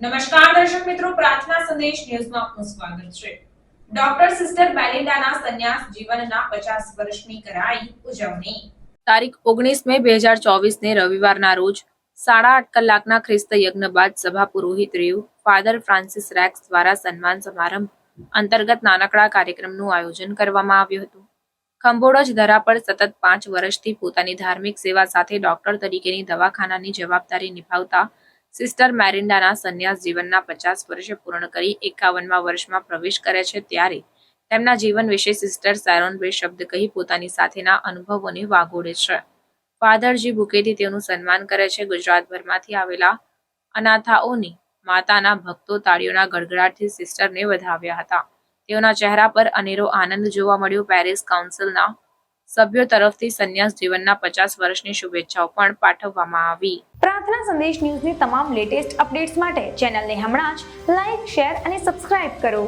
નમસ્કાર દર્શક મિત્રો, પ્રાર્થના સંદેશ ન્યૂઝમાં આપનું સ્વાગત છે. ડોક્ટર સિસ્ટર બેલિન્ડાના સંન્યાસ જીવનના પચાસ વર્ષની કરાઈ ઉજવણી. તારીખ ઓગણીસ મે બે હજાર ચોવીસને રવિવારના રોજ સાડા આઠ કલાકના ખ્રિસ્ત યજ્ઞ બાદ સભા પુરોહિત રેવ ફાધર ફ્રાન્સિસ રેક્સ દ્વારા સન્માન સમારંભ અંતર્ગત નાનકડા કાર્યક્રમનું આયોજન કરવામાં આવ્યું હતું. ખંભોળજ ધરા પર સતત પાંચ વર્ષથી પોતાની ધાર્મિક સેવા સાથે ડોક્ટર તરીકેની દવાખાનાની જવાબદારી નિભાવતા સિસ્ટર મેરિન્ડાના સંન્યાસ જીવનના પચાસ વર્ષે પૂર્ણ કરી એકાવનમાં વર્ષમાં પ્રવેશ કરે છે ત્યારે તેમના જીવન વિશે સિસ્ટર સેરોન બે શબ્દ કહી પોતાની સાથેના અનુભવોને વાગોડે છે. ફાધરજી બુકેથી તેનું સન્માન કરે છે. ગુજરાતભરમાંથી આવેલા અનાથાઓની માતાના ભક્તો તાળીઓના ગડગડાટથી સિસ્ટરને વધાવ્યા હતા. તેઓના ચહેરા પર અનેરો આનંદ જોવા મળ્યો. પેરિસ કાઉન્સિલના સભ્યો તરફથી સંન્યાસ જીવનના પચાસ વર્ષની શુભેચ્છાઓ પણ પાઠવવામાં આવી. પ્રાર્થના સંદેશ ન્યૂઝની તમામ લેટેસ્ટ અપડેટ્સ માટે ચેનલને હમણાં જ લાઈક, શેર અને સબસ્ક્રાઇબ કરો.